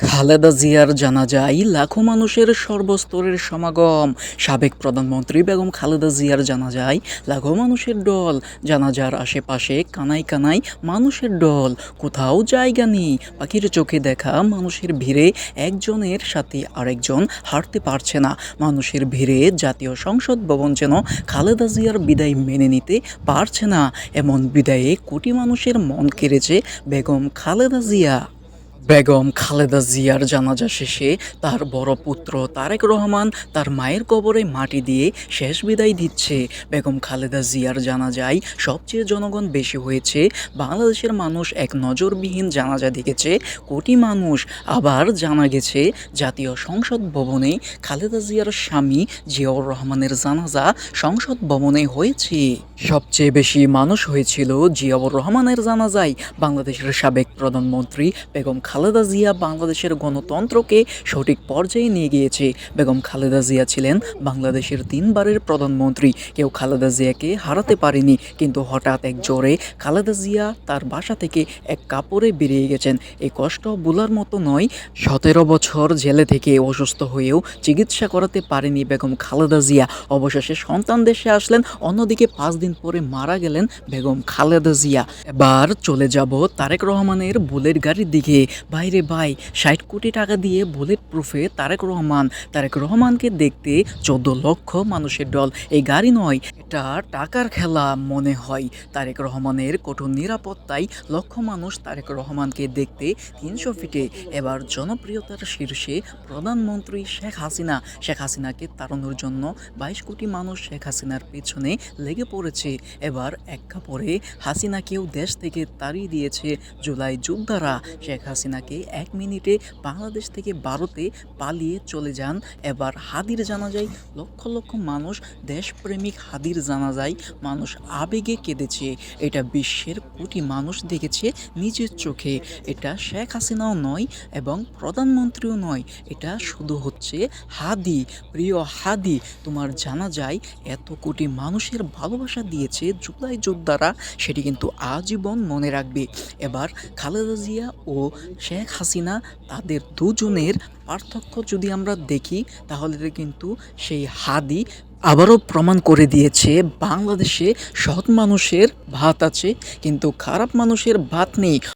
খালেদা জিয়ার জানাজায় লাখো মানুষের সর্বস্তরের সমাগম। সাবেক প্রধানমন্ত্রী বেগম খালেদা জিয়ার জানাজায় লাখো মানুষের দল। জানাজার আশেপাশে কানাই কানাই মানুষের দল। কোথাও জায়গা নেই। পাখির চোখে দেখা মানুষের ভিড়ে একজনের সাথে আরেকজন হাঁটতে পারছে না। মানুষের ভিড়ে জাতীয় সংসদ ভবন যেন খালেদা জিয়ার বিদায় মেনে নিতে পারছে না। এমন বিদায়ে কোটি মানুষের মন কেড়েছে বেগম খালেদা জিয়া। বেগম খালেদা জিয়ার জানাজা শেষে তার বড় পুত্র তারেক রহমান তার মায়ের কবরে মাটি দিয়ে শেষ বিদায় দিচ্ছে। বেগম খালেদা জিয়ার জানাজায় সবচেয়ে জনগণ বেশি হয়েছে। বাংলাদেশের মানুষ এক নজরবিহীন জানাজা দেখেছে। কোটি মানুষ আবার জানা গেছে জাতীয় সংসদ ভবনে খালেদা জিয়ার স্বামী জিয়াউর রহমানের জানাজা সংসদ ভবনে হয়েছে। সবচেয়ে বেশি মানুষ হয়েছিল জিয়াউর রহমানের জানাজায়। বাংলাদেশের সাবেক প্রধানমন্ত্রী বেগম খালেদা জিয়া বাংলাদেশের গণতন্ত্রকে সঠিক পর্যায়ে নিয়ে গিয়েছে। বেগম খালেদা জিয়া ছিলেন বাংলাদেশের তিনবারের প্রধানমন্ত্রী। কেউ খালেদা জিয়াকে হারাতে পারেনি, কিন্তু হঠাৎ এক জোরে খালেদা জিয়া তার বাসা থেকে এক কাপড়ে বেরিয়ে গেছেন। এই কষ্ট বলার মতো নয়, সতেরো বছর জেলে থেকে অসুস্থ হয়েও চিকিৎসা করাতে পারেনি বেগম খালেদা জিয়া। অবশেষে সন্তান দেশে আসলেন, অন্যদিকে পাঁচ দিন পরে মারা গেলেন বেগম খালেদা জিয়া। এবার চলে যাব তারেক রহমানের বুলেট গাড়ির দিকে। বাইরে ভাই ষাট কোটি টাকা দিয়ে বুলেট প্রুফে তারেক রহমান, তারেক রহমানকে দেখতে চোদ্দ লক্ষ মানুষের দল। এই গাড়ি নয়, এটা টাকার খেলা মনে হয়। তারেক রহমানের কঠোর নিরাপত্তায় লক্ষ মানুষ তারেক রহমানকে দেখতে তিনশো ফিটে এবার জনপ্রিয়তার শীর্ষে প্রধানমন্ত্রী শেখ হাসিনা। শেখ হাসিনাকে তাড়ানোর জন্য বাইশ কোটি মানুষ শেখ হাসিনার পেছনে লেগে পড়েছে। এবার এক কাপড়ে হাসিনাকেও দেশ থেকে তাড়িয়ে দিয়েছে জুলাই যোদ্ধারা। শেখ হাসিনাকে এক মিনিটে বাংলাদেশ থেকে ভারতে পালিয়ে চলে যান। এবার হাদির জানাজায় লক্ষ লক্ষ মানুষ, দেশপ্রেমিক হাদির জানাজায় মানুষ আবেগে কেঁদেছে। এটা বিশ্বের কোটি মানুষ দেখেছে নিজের চোখে। এটা শেখ হাসিনাও নয় এবং প্রধানমন্ত্রীও নয়। এটা শুধু হচ্ছে হাদি। প্রিয় হাদি, তোমার জানা যায় এত কোটি মানুষের ভালোবাসা দিয়েছে জুলাই যোদ্ধারা, সেটি কিন্তু আজীবন মনে রাখবে। এবার খালেদা জিয়া ও শেখ হাসিনা তাদের দুজনের পার্থক্য যদি আমরা দেখি, তাহলে কিন্তু সেই হাদি আবারও প্রমাণ করে দিয়েছে, বাংলাদেশে সৎ মানুষের ভাত আছে, কিন্তু খারাপ মানুষের ভাত নেই।